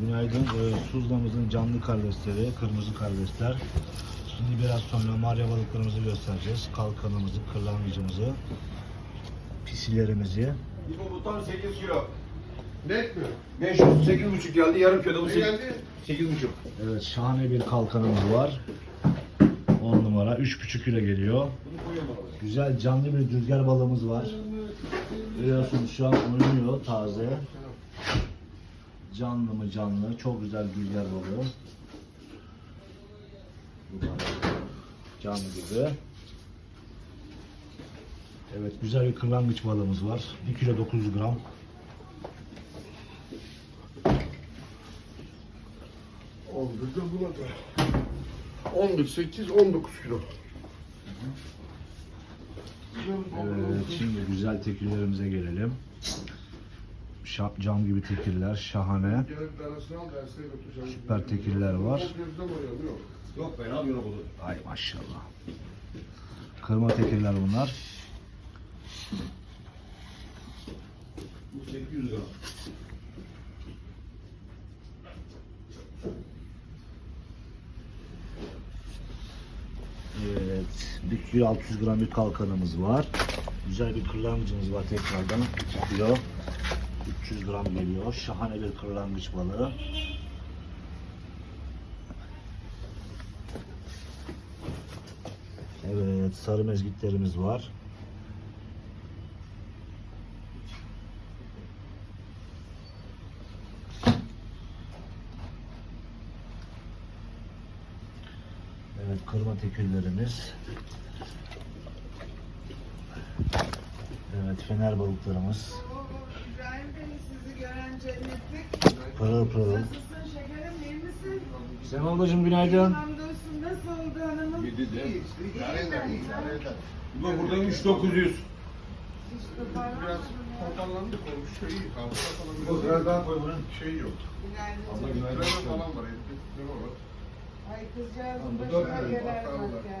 Günaydın. Ee, Suzla'mızın canlı karidesleri, kırmızı karidesler. Şimdi biraz sonra marya balıklarımızı göstereceğiz. Kalkanımızı, kırlangıcımızı, pisilerimizi. Hipopotam 8 kilo. Net mi? 500, 8,5 geldi. Yarım kiloda bu Ne 8, geldi? 8,5. Evet şahane bir kalkanımız var. 10 numara. 3,5 kilo geliyor. Güzel canlı bir rüzgar balığımız var. Görüyorsunuz şu an oynuyor taze. Canlı mı canlı. Çok güzel. Bu da Canlı gibi. Evet güzel bir kırlangıç balığımız var. 1 kilo 900 gram. 11 de buna da. 11, 8, 19 kilo. Evet, şimdi güzel tekirlerimize gelelim. Şap cam gibi tekirler, şahane. Süper tekirler var. Yok, ben alıyorum bunu. Ay maşallah. Kırma tekirler bunlar. Bu 800 gram. Evet, 1 kilo 600 gram bir kalkanımız var. Güzel bir kırlangıcımız var tekrardan. 2 kilo 300 gram geliyor. Şahane bir kırlangıç balığı. Evet, sarı mezgitlerimiz var. Evet, kırma tekirlerimiz. Evet, fener balıklarımız. Gören cennetlik. Pırıl pırıl. Nasılsın şekerim iyi misin? Sen ablacığım günaydın. Hamdolsun nasıl oldu hanımım? Yedi de. İyi, İdare eder, idare eder. Bu burada 3900. Hiç toparlanmadın Biraz ya. toparlandık olmuş. Şey iyi, hafıza falan Bu biraz daha koy bunu. Şey yok. Canım. günaydın. Falan var. Ay kızcağızın Bu da başına bakalım bak ya.